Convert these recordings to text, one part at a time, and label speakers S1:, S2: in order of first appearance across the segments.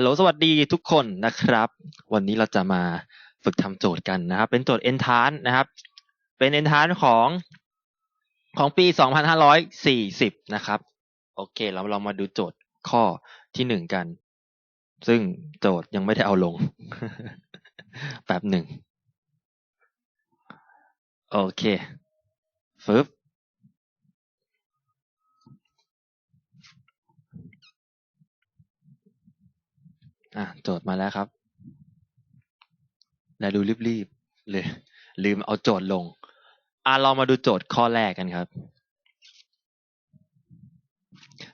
S1: ฮัลโหลสวัสดีทุกคนนะครับ วันนี้เราจะมาฝึกทำโจทย์กันนะครับ เป็นโจทย์ entrance นะครับ เป็น entrance ของของปี 2540 นะครับ โอเค เราเรามาดูโจทย์ข้อที่หนึ่งกัน ซึ่งโจทย์ยังไม่ได้เอาลงแป๊บหนึ่ง โอเคฟึบ อะโจทย์มาแล้วครับ และดูรีบๆเลยลืมเอาโจทย์ลง อะเรามาดูโจทย์ข้อแรกกันครับ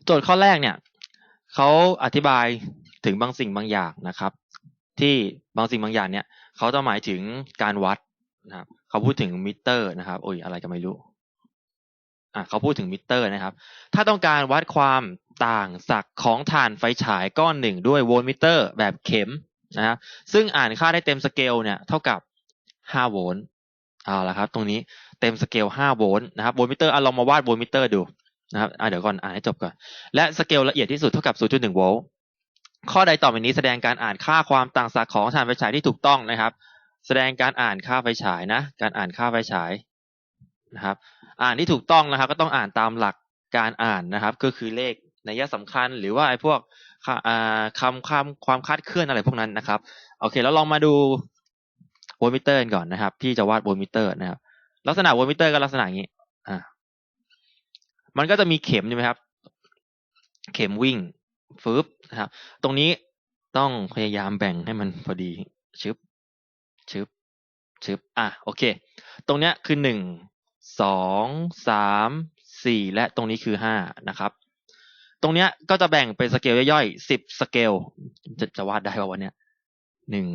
S1: โจทย์ข้อแรกเนี่ยเขาอธิบายถึงบางสิ่งบางอย่างนะครับ ที่บางสิ่งบางอย่างเนี่ยเขาจะหมายถึงการวัดนะครับเขาพูดถึงมิเตอร์นะครับโอ้ยอะไรก็ไม่รู้ อะเขาพูดถึงมิเตอร์นะครับ ถ้าต้องการวัดความต่างศักย์ของฐานไฟฉายก้อนหนึ่งด้วยโวลต์มิเตอร์ แบบเข็มนะครับซึ่งอ่านค่าได้เต็มสเกลเนี่ยเท่ากับ 5 โวลต์เอาละครับ ตรงนี้เต็มสเกล 5 โวลต์นะครับโวลต์มิเตอร์อะลองมาวาดโวลต์มิเตอร์ดูนะครับอะเดี๋ยวก่อนอ่านให้จบก่อน และสเกลละเอียดที่สุดเท่ากับ 0.1 โวลต์ข้อใดต่อไปนี้แสดงการอ่านค่าความต่างศักย์ของฐานไฟฉายที่ถูกต้องนะครับ แสดงการอ่านค่าไฟฉายนะ การอ่านค่าไฟฉาย นะครับ อ่านที่ถูกต้องนะครับ ก็ต้องอ่านตามหลักการอ่านนะครับ ก็คือเลขในยะสำคัญ หรือว่าไอ้พวกคำคำความคาดเคลื่อนอะไรพวกนั้นนะครับ โอเค แล้วลองมาดูโวลต์มิเตอร์ก่อนนะครับพี่จะวาดโวลต์มิเตอร์นะครับ ลักษณะโวลต์มิเตอร์ก็ลักษณะอย่างนี้ อ่า มันก็จะมีเข็มใช่ไหมครับ เข็มวิ่งฟึบนะครับ ตรงนี้ต้องพยายามแบ่งให้มันพอดีชึบชึบชึบอะโอเค ตรงเนี้ยคือหนึ่ง สองสามสี่และตรงนี้คือห้านะครับ ตรงเนี้ยก็จะแบ่งเป็นสเกลย่อยๆสิบสเกลจะจะวาดได้ป่าวันเนี้ยหนึ่ง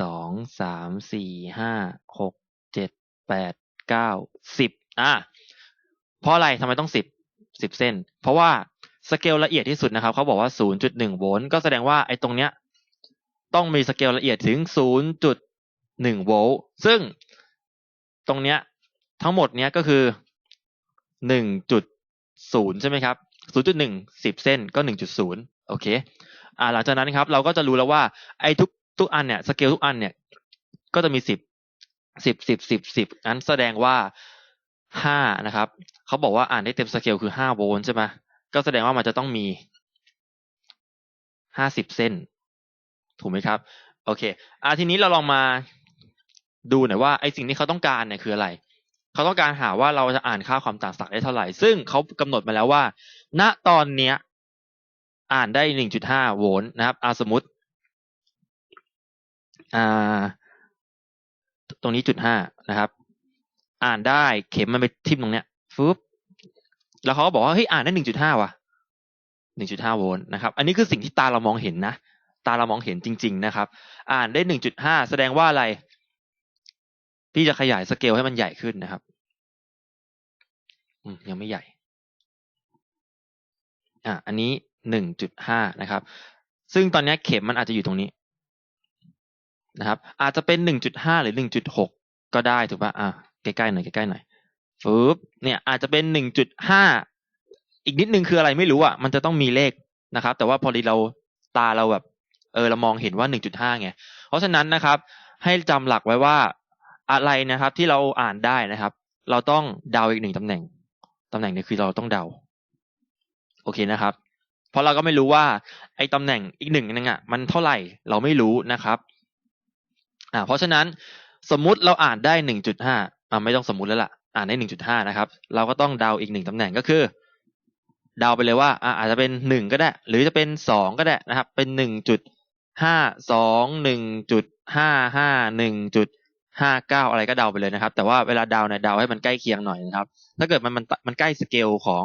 S1: สองสามสี่ห้าหกเจ็ดแปดเก้าสิบอะเพราะอะไรทำไมต้องสิบสิบเส้น เพราะว่าสเกลละเอียดที่สุดนะครับเขาบอกว่า 0.1 โวลต์ก็แสดงว่าไอ้ตรงเนี้ยต้องมีสเกลละเอียดถึง 0.1 โวลต์ซึ่งตรงเนี้ย ทั้งหมดเนี้ยก็คือ1.0ใช่ไหมครับ0.1 10เส้นก็1.0โอเคอ่าหลังจากนั้นครับ เราก็จะรู้แล้วว่าไอ้ทุกทุกอันเนี่ยสเกลทุกอันเนี่ยก็จะมี10 10 10 10 10งั้นแสดงว่า5นะครับเขาบอกว่าอ่านได้เต็มสเกลคือ5โวลต์ใช่ไหมก็แสดงว่ามันจะต้องมีห้าสิบเส้น ถูกไหมครับ โอเคอ่าทีนี้เราลองมาดูหน่อยว่าไอสิ่งที่เขาต้องการเนี่ยคืออะไร เขาต้องการหาว่าเราจะอ่านค่าความต่างศักย์ได้เท่าไหร่ ซึ่งเขากำหนดมาแล้วว่า ณตอนเนี้ย อ่านได้หนึ่งจุดห้าโวลต์นะครับอาสมมติอ่าตรงนี้จุดห้านะครับ อ่านได้เข็มมันไปทิ่มตรงเนี้ยฟึบแล้วเขาก็บอกว่าเฮ้ยอ่านได้หนึ่งจุดห้าว่ะหนึ่งจุดห้าโวลต์นะครับ อันนี้คือสิ่งที่ตาเรามองเห็นนะ ตาเรามองเห็นจริง ๆ นะครับ อ่านได้หนึ่งจุดห้าแสดงว่าอะไร พี่จะขยายสเกลให้มันใหญ่ขึ้นนะครับอืยังไม่ใหญ่ อะ อันนี้หนึ่งจุดห้านะครับ ซึ่งตอนนี้เข็มมันอาจจะอยู่ตรงนี้นะครับ อาจจะเป็นหนึ่งจุดห้าหรือหนึ่งจุดหกก็ได้ถูกปะอะใกล้ๆหน่อยใกล้ๆหน่อยฟึบเนี่ย อาจจะเป็นหนึ่งจุดห้าอีกนิดนึงคืออะไรไม่รู้อะ มันจะต้องมีเลขนะครับ แต่ว่าพอดีเราตาเราแบบ เออเรามองเห็นว่าหนึ่งจุดห้าไง เพราะฉะนั้นนะครับ ให้จำหลักไว้ว่า อะไรนะครับ ที่เราอ่านได้นะครับ เราต้องเดาอีกหนึ่งตำแหน่งตำแหน่งนี้คือเราต้องเดา โอเคนะครับ เพราะเราก็ไม่รู้ว่าไอ้ตำแหน่งอีกหนึ่งนึงอะมันเท่าไหร่เราไม่รู้นะครับอ่าเพราะฉะนั้นสมมุติเราอ่านได้หนึ่งจุดห้าอ่าไม่ต้องสมมุติแล้วล่ะอ่านได้หนึ่งจุดห้านะครับ เราก็ต้องเดาอีกหนึ่งตำแหน่งก็คือเดาไปเลยว่าอ่าอาจจะเป็นหนึ่งก็ได้ หรือจะเป็นสองก็ได้นะครับ เป็นหนึ่งจุดห้าสองหนึ่งจุดห้าห้าหนึ่งจุด ห้าเก้าอะไรก็เดาไปเลยนะครับ แต่ว่าเวลาเดาเนี่ยเดาให้มันใกล้เคียงหน่อยนะครับ ถ้าเกิดมันมันมันใกล้สเกลของ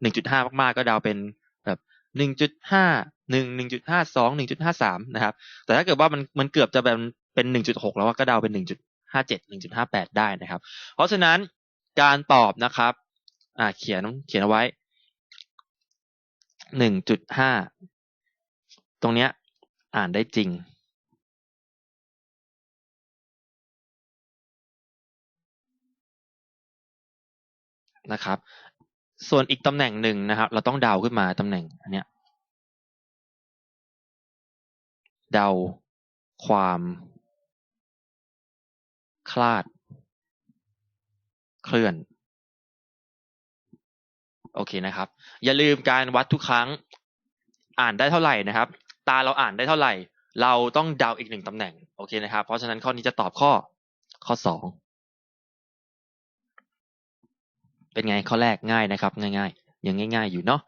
S1: หนึ่งจุดห้ามากๆ ก็เดาเป็นแบบหนึ่งจุดห้าหนึ่งหนึ่งจุดห้าสองหนึ่งจุดห้าสามนะครับ แต่ถ้าเกิดว่ามันมันเกือบจะแบบเป็นหนึ่งจุดหกแล้วก็เดาเป็นหนึ่งจุดห้าเจ็ดหนึ่งจุดห้าแปดได้นะครับ เพราะฉะนั้นการตอบนะครับ อ่าเขียนเขียนเอาไว้หนึ่งจุดห้าตรงเนี้ยอ่านได้จริง นะครับ ส่วนอีกตำแหน่งหนึ่งนะครับ เราต้องเดาขึ้นมาตำแหน่งอันเนี้ยเดาความคลาด เคลื่อน โอเคนะครับ อย่าลืมการวัดทุกครั้งอ่านได้เท่าไหร่นะครับ ตาเราอ่านได้เท่าไหร่ เราต้องเดาอีกหนึ่งตำแหน่งโอเคนะครับ เพราะฉะนั้นข้อนี้จะตอบข้อข้อสอง เป็นไงข้อแรกง่ายนะครับ ง่ายๆยังง่าย ๆ อยู่เนาะ